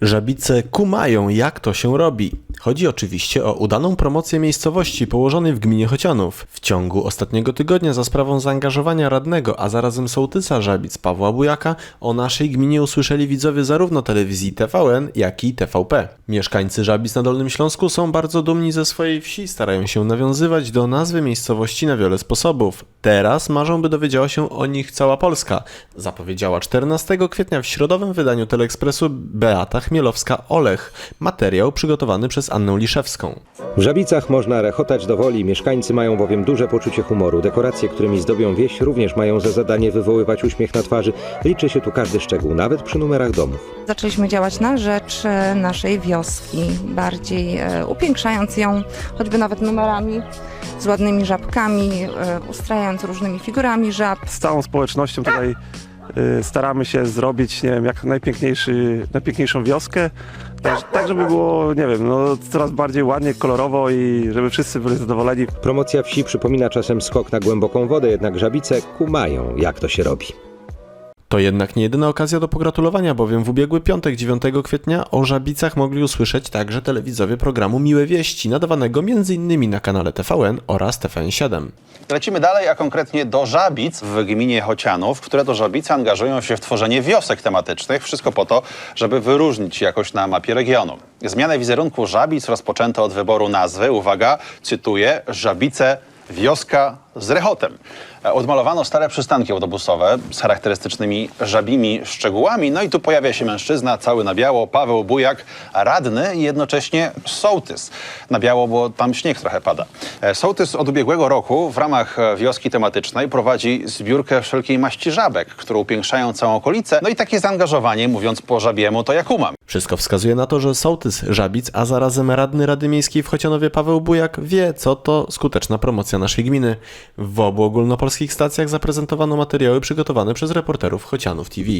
Żabice kumają, jak to się robi. Chodzi oczywiście o udaną promocję miejscowości położonej w gminie Chocianów. W ciągu ostatniego tygodnia za sprawą zaangażowania radnego, a zarazem sołtysa Żabic Pawła Bujaka o naszej gminie usłyszeli widzowie zarówno telewizji TVN, jak i TVP. Mieszkańcy Żabic na Dolnym Śląsku są bardzo dumni ze swojej wsi, starają się nawiązywać do nazwy miejscowości na wiele sposobów. Teraz marzą, by dowiedziała się o nich cała Polska, zapowiedziała 14 kwietnia w środowym wydaniu Teleekspresu Beata Chmielowska-Olech. Materiał przygotowany przez Annę Liszewską. W Żabicach można rechotać do woli, mieszkańcy mają bowiem duże poczucie humoru. Dekoracje, którymi zdobią wieś, również mają za zadanie wywoływać uśmiech na twarzy. Liczy się tu każdy szczegół, nawet przy numerach domów. Zaczęliśmy działać na rzecz e, naszej wioski, bardziej e, upiększając ją, choćby nawet numerami z ładnymi żabkami, e, ustrajając różnymi figurami żab. z całą społecznością tutaj staramy się zrobić, nie wiem, jak najpiękniejszy, najpiękniejszą wioskę, tak, tak żeby było, nie wiem, no coraz bardziej ładnie, kolorowo i żeby wszyscy byli zadowoleni. Promocja wsi przypomina czasem skok na głęboką wodę, jednak Żabice kumają, jak to się robi. To jednak nie jedyna okazja do pogratulowania, bowiem w ubiegły piątek 9 kwietnia o Żabicach mogli usłyszeć także telewizowie programu Miłe Wieści, nadawanego m.in. na kanale TVN oraz TVN7. Lecimy dalej, a konkretnie do Żabic w gminie Chocianów, które to Żabice angażują się w tworzenie wiosek tematycznych. Wszystko po to, żeby wyróżnić jakoś na mapie regionu. Zmianę wizerunku Żabic rozpoczęto od wyboru nazwy, uwaga, cytuję, Żabice wioska z rechotem. E, Odmalowano stare przystanki autobusowe z charakterystycznymi żabimi szczegółami. No i tu pojawia się mężczyzna, cały na biało, Paweł Bujak, radny i jednocześnie sołtys. Na biało, bo tam śnieg trochę pada. E, Sołtys od ubiegłego roku w ramach e, wioski tematycznej prowadzi zbiórkę wszelkiej maści żabek, które upiększają całą okolicę. No i takie zaangażowanie, mówiąc po żabiemu, to jak umam. Wszystko wskazuje na to, że sołtys Żabic, a zarazem radny Rady Miejskiej w Chocianowie Paweł Bujak wie, co to skuteczna promocja naszej gminy. W obu ogólnopolskich stacjach zaprezentowano materiały przygotowane przez reporterów Chocianów TV.